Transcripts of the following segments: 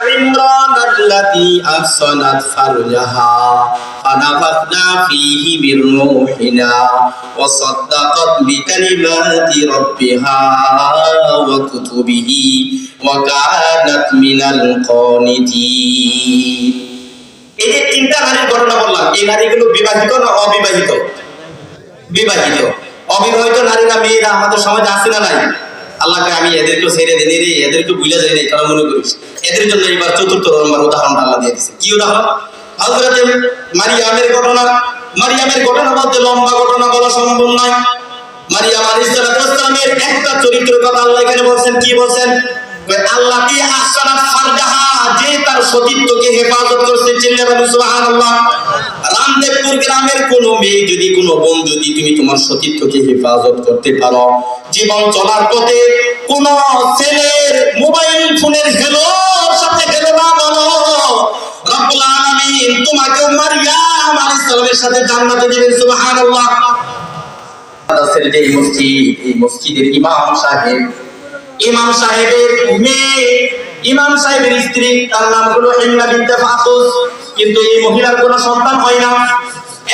عمران التي أحصنت فرجها فنفخنا فيه من روحنا وصدقت بكلمات ربها وكتبه وكانت من القانتين এই যে তিনটা নারীর ঘটনা বললাম এই নারীগুলো বিবাহিত না অবিবাহিত বিবাহিত অবিবাহিত নারীরা মেয়েরা আমাদের সমাজে আছে না নাই আল্লাহকে আমি এদেরকে ছেড়ে দিই রে এদেরকে ভুলে যাই রে, কারণ মনে করিস, এদের জন্য এবার চতুর্থ নম্বর উদাহরণটা আল্লাহ দিয়ে দিচ্ছে কি উদাহরণ? হজরতে মারিয়ামের ঘটনা মারিয়ামের ঘটনা বলতে লম্বা ঘটনা বলা সম্ভব নয়। মারিয়াম আলাইহিস সালামের একটা চরিত্রের কথা আল্লাহ এখানে বলছেন, কি বলছেন? আল্লাহ কি আহসানাত ফারজাহা যে তার সতীত্বকে হেফাজত করছে চিল্লা সুবহানাল্লাহ? রামদেবপুর গ্রামের কোন মেয়ে যদি, কোনো বোন যদি তুমি তোমার সতীত্বকে হেফাজত করতে পারো, জীবন চলার পথে কোন ছেলের মোবাইল ফোনের হেলো সাথে হেলো না বলো। সাথে জান্নাতে দিবেন, সুবহানাল্লাহ। মাদ্রাসার যে মসজিদ, এই মসজিদের ইমাম সাহেব। ইমাম সাহেবের মেয়ে, ইমাম সাহেবের স্ত্রী, তার নাম হলো হিমনা বিনতে ফাকুস কিন্তু এই মহিলার কোনো সন্তান হয় না।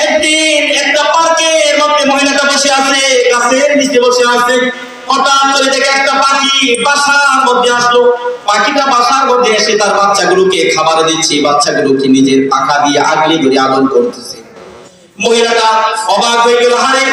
একদিন একটা পার্কের মধ্যে মহিলাটা বসে আছে, গাছের নিচে বসে আছে। হঠাৎ করে দেখে একটা পাখি বাসার মধ্যে আসলো। পাখিটা বাসার মধ্যে এসে তার বাচ্চাগুলোকে খাবার দিচ্ছে। বাচ্চাগুলোকে নিজের পাখা দিয়ে আগলে ধরে আদর করতেছে। মহিলাটা অবাক হয়ে গেল হারে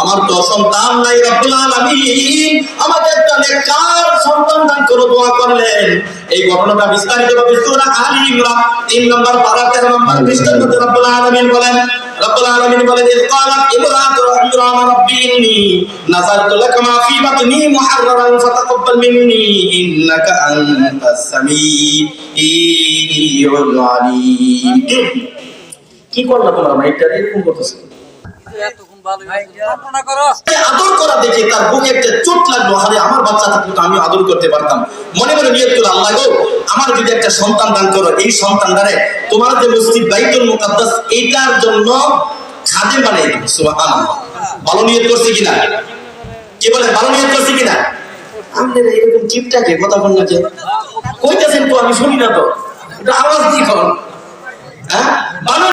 আমার তো সন্তান নাই রব্বুল আলামিন। আমাকে একটা নেককার সন্তান দান করে দোয়া করলেন। এই ঘটনাটা বিস্তারিত ভাবে সূরা আলী ইমরান 3 নম্বর পারা 13 নম্বর পৃষ্ঠার মধ্যে রব্বুল আলামিন বলেন রব্বুল আলামিন বলেন ইয ক্বালাত ইমরাতু ইমরান রাব্বি ইন্নী নাযারতু লাকা মা ফি বাতনি মুহাররারান ফাতাকাব্বাল মিন্নি ইন্নাকা আনতাস সামিউল আলিম. কি করলা তোমার? মাইকটা এরকম করতেছে। এতক্ষণ ভালো কল্পনা করো। আদর করা দেখে তার বুকে একটা চোট লাগল আরে আমার বাচ্চা থাকলে তো আমি আদর করতে পারতাম। মনে মনে নিয়ত করে আল্লাহ গো আমার যদি একটা সন্তান দান করো এই সন্তানটারে তোমার যে মসজিদ বাইতুল মুকাদ্দাস এইটার জন্য খাদেম বানাই দিবে সুবহানাল্লাহ। ভালো নিয়ত করছে কিনা? কি বলে ভালো নিয়ত করছে কিনা? আমাদের এরকম চিপটাকে কথা বল যে কইতেছেন তো আমি শুনি না তো। আওয়াজ দিয়ে কর হ্যাঁ? ভালো